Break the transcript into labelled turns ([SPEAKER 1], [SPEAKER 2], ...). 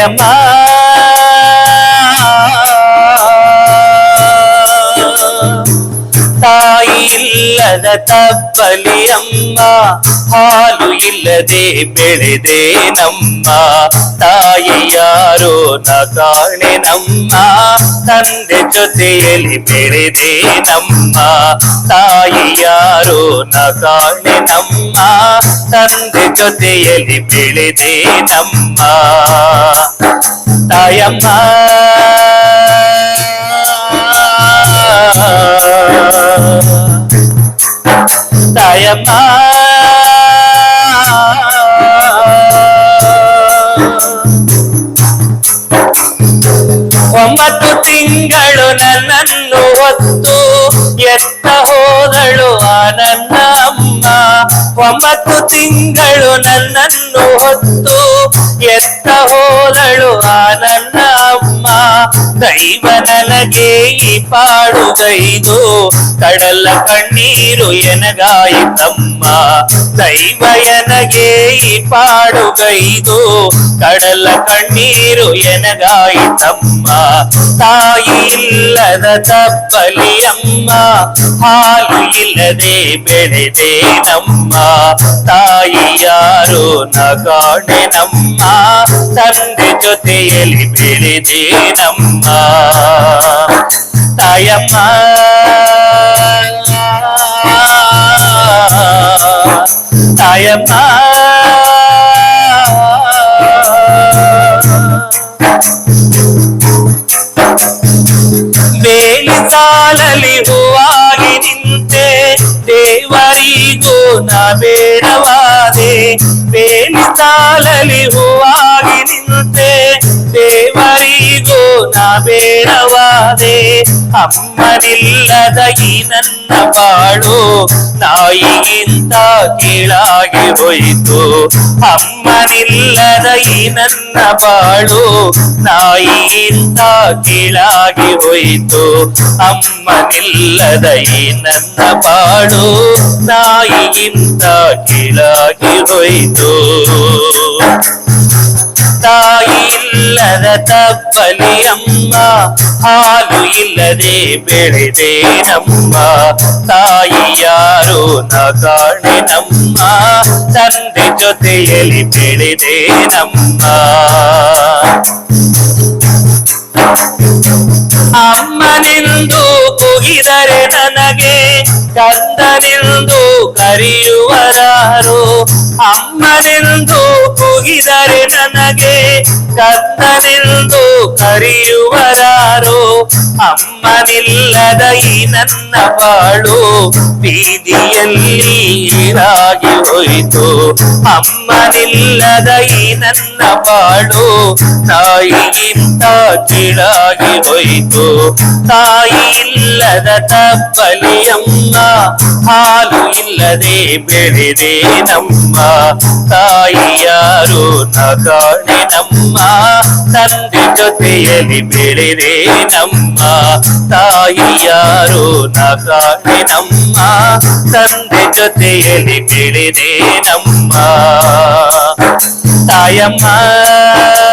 [SPEAKER 1] ತಾಯಮ್ಮ ತಾಯಿ ಇಲ್ಲದ ತಪ್ಪಲಿ ಅಮ್ಮ ಹಾಲು ಇಲ್ಲದೆ ಬೆಳೆದೆ ನಮ್ಮ ತಾಯಿ ಯಾರೋ ನ ಕಾಣೆ ನಮ್ಮ ತಂದೆ ಜೊತೆಯಲ್ಲಿ ಬೆಳೆದೆ ನಮ್ಮ ತಾಯಿ ಯಾರೋ ನ ಕಾಣೆ ನಮ್ಮ ತಂದೆ ಜೊತೆಯಲ್ಲಿ ಬೆಳೆದೆ ನಮ್ಮ ತಾಯಮ್ಮ ತಾಯಮ್ಮ ಒಂಬತ್ತು ತಿಂಗಳು ನನ್ನನ್ನು ಹೊತ್ತು ಎತ್ತ ಹೋದಳು ಆ ನನ್ನ ಅಮ್ಮ ಒಂಬತ್ತು ತಿಂಗಳು ನನ್ನನ್ನು ಹೊತ್ತು ಎತ್ತ ಹೋದಳು ಆ ನನ್ನ ಅಮ್ಮ ದೈವ ನನಗೆ ಈ ಪಾಡುಗೈದು ಕಡಲ ಕಣ್ಣೀರು ಎನಗಾಯಿತಮ್ಮ ದೈವ ಎನಗೆ ಈ ಪಾಡುಗೈದು ಕಡಲ ಕಣ್ಣೀರು ಎನಗಾಯಿತಮ್ಮ ತಾಯಿ ಇಲ್ಲದ ತಪ್ಪಲಿ ಅಮ್ಮ ಹಾಲು ಇಲ್ಲದೆ ಬೆಳೆದೆ ನಮ್ಮ ತಾಯಿ ಯಾರು ನ ಕಾಣೆ ನಮ್ಮ ತಂದೆ ಜೊತೆಯಲ್ಲಿ ಬೆಳೆದೆ ನಮ್ಮ ತಾಯಮ್ಮ ತಾಯಮ್ಮ ಬೇಲಿ ಸಾಲಲಿ ಹೂವಾಗಿ ನಿಂತೆ ದೇವರಿಗೂ ನ ಬೇಡವಾದೆ ಬೇಲಿ ಸಾಲಲಿ ಹೂವಾಗಿ ಬೇಡವಾದೆ ಅಮ್ಮನಿಲ್ಲದ ಈ ನನ್ನ ಬಾಳು ನಾಯಿಗಿಂತ ಕೀಳಾಗಿ ಹೋಯಿತು. ಅಮ್ಮನಿಲ್ಲದ ಈ ನನ್ನ ಬಾಳು ನಾಯಿಗಿಂತ ಕೀಳಾಗಿ ಹೋಯಿತು. ಅಮ್ಮನಿಲ್ಲದ ಈ ನನ್ನ ಬಾಳು ನಾಯಿಗಿಂತ ಕೀಳಾಗಿ ಹೋಯಿತು. ಇಲ್ಲದ ತಪ್ಪಲಿ ಹಾಲು ಇಲ್ಲದೆ ಬೆಳೆದೆ ನಮ್ಮ ತಾಯಿ ಯಾರು ನ ಕಾಣೆ ನಮ್ಮ ತಂದೆ ಜೊತೆಯಲ್ಲಿ ಬೆಳೆದೆ ನಮ್ಮ ಅಮ್ಮನೆಂದು ಕುಗಿದರೆ ನನಗೆ ಕಂದನೆಂದು ಕರೆಯುವರಾರು ಅಮ್ಮನೆಂದು ಕುಗಿದರೆ ನನಗೆ ಕಂದನೆಂದು ಕರೆಯುವರಾರು ಅಮ್ಮನಿಲ್ಲದ ಈ ನನ್ನ ಬಾಳು ಬೀದಿಯಲ್ಲಿ ನೀರಾಗಿ ಹೋಯಿತು ಅಮ್ಮನಿಲ್ಲದ ಈ ನನ್ನ ಬಾಳು ತಾಯಿಗಿಂತ ಕೀಳಾಗಿ ಹೋಯಿತು ತಾಯಿ ಇಲ್ಲದ ತಪ್ಪಲಿ ಅಮ್ಮ ಹಾಲು ಇಲ್ಲದೆ ಬೆಳೆದೆ ನಮ್ಮ ತಾಯಿ ಯಾರು ನ ಕಾಣೆ ನಮ್ಮ ತಂದೆ ಜೊತೆಯಲ್ಲಿ ಬೆಳೆದೆ ನಮ್ಮ ತಾಯಿ ಯಾರು ನ ಕಾಣೆ ನಮ್ಮ ತಂದೆ ಜೊತೆಯಲ್ಲಿ ಬೆಳೆದೆ ನಮ್ಮ ತಾಯಮ್ಮ ತಾಯಮ್ಮ